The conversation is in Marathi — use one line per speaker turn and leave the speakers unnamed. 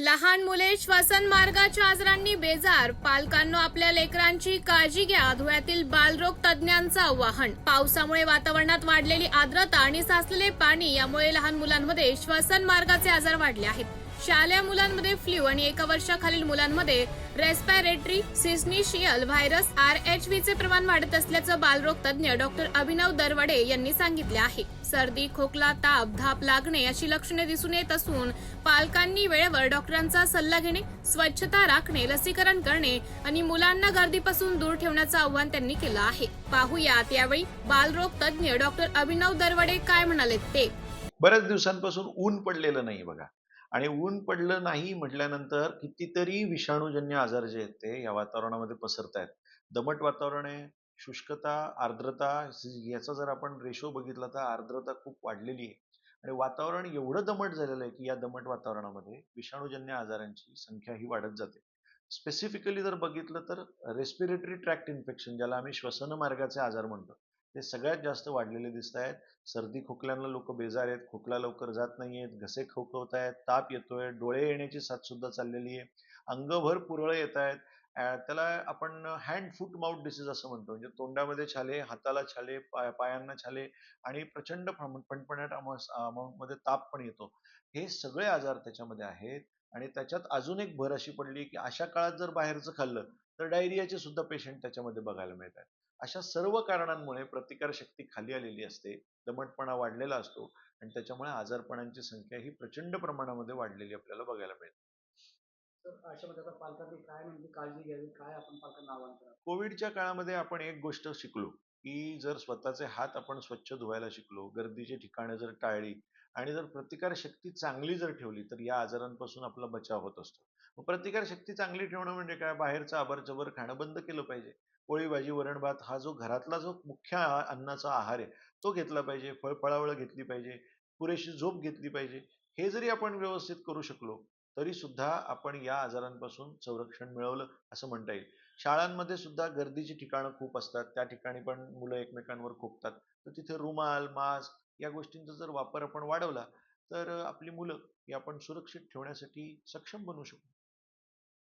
लहान मुले श्वसन मार्गाच्या आजारांनी बेजार. पालकांनो आपल्या लेकरांची काळजी घ्या. धुळ्यातील बालरोग तज्ज्ञांचं आवाहन. पावसामुळे वातावरणात वाढलेली आर्द्रता आणि साचलेले पाणी यामुळे लहान मुलांमध्ये श्वसन मार्गाचे आजार वाढले आहेत. शालेय मुलांमध्ये फ्ल्यू आणि एका वर्षाखालील मुलांमध्ये respiratory syncytial virus R H चे प्रमाण वाढत असल्याचं बालरोग तज्ज्ञ डॉक्टर अभिनव दरवडे यांनी सांगितले आहे. सर्दी खोकला ताप धाप लागणे अशी लक्षणे दिसून येत असून पालकांनी वेळेवर डॉक्टरांचा सल्ला घेणे स्वच्छता राखणे लसीकरण करणे आणि मुलांना गर्दीपासून दूर ठेवण्याचं आवाहन त्यांनी केलं आहे. पाहुयात यावेळी बालरोग तज्ज्ञ डॉक्टर अभिनव दरवडे काय म्हणाले ते.
बऱ्याच दिवसांपासून ऊन पडलेलं नाही बघा. आणि ऊन पडलं नाही म्हटल्यानंतर कितीतरी विषाणूजन्य आजार जे आहेत ते या वातावरणामध्ये पसरत आहेत दमट वातावरण आहे शुष्कता आर्द्रता याचा जर आपण रेशो बघितला तर आर्द्रता खूप वाढलेली आहे. आणि वातावरण एवढं दमट झालेलं आहे की या दमट वातावरणामध्ये विषाणूजन्य आजारांची संख्या ही वाढत जाते. स्पेसिफिकली जर बघितलं तर रेस्पिरेटरी ट्रॅक्ट इन्फेक्शन ज्याला आम्ही श्वसन मार्गाचे आजार म्हणतो ते सगळ्यात जास्त वाढलेले दिसत आहेत. सर्दी खोकल्यानं लोक बेजार आहेत. खोकला लवकर जात नाही आहेत घसे खोकवत आहेत. ताप येतोय. डोळे येण्याची साथ सुद्धा चाललेली आहे. अंगभर पुरळ येत आहेत. त्याला आपण हँड फूट माउथ डिसीज असं म्हणतो. म्हणजे तोंडामध्ये छाले हाताला छाले पाय पायांना छाले आणि प्रचंड प्रमाण- अमाऊंटमध्ये ताप पण येतो. हे सगळे आजार त्याच्यामध्ये आहेत आणि त्याच्यात अजून एक भर अशी पडली की अशा काळात जर बाहेरचं खाल्लं तर डायरियाचे सुद्धा पेशंट त्याच्यामध्ये बघायला मिळतात. अशा सर्व कारणांमुळे प्रतिकारशक्ती खाली आलेली असते दमटपणा वाढलेला असतो आणि त्याच्यामुळे आजारपणांची संख्या ही प्रचंड प्रमाणामध्ये वाढलेली आपल्याला बघायला मिळते. कोविडच्या काळामध्ये आपण एक गोष्ट शिकलो. की जर स्वतःचे हात आपण स्वच्छ धुवायला शिकलो गर्दीची ठिकाणं जर टाळली आणि जर प्रतिकारशक्ती चांगली जर ठेवली तर या आजारांपासून आपला बचाव होत असतो. मग प्रतिकारशक्ती चांगली ठेवणं म्हणजे काय? बाहेरचं आबरचबर खाणं बंद केलं पाहिजे. पोळी भाजी वरण भात हा जो घरातला जो मुख्य अन्नाचा आहार आहे तो घेतला पाहिजे. फळफळावळं घेतली पाहिजे. पुरेशी झोप घेतली पाहिजे. हे जरी आपण व्यवस्थित करू शकलो तरी सुद्धा आपण या आजारांपासून संरक्षण मिळवलं असं म्हणता येईल. शाळांमध्ये सुद्धा गर्दीची ठिकाणं खूप असतात. त्या ठिकाणी पण मुलं एकमेकांवर खोपतात तर तिथे रुमाल मास्क या गोष्टींचा जर वापर आपण वाढवला तर आपली मुलं ही आपण सुरक्षित ठेवण्यासाठी सक्षम बनवू शकतो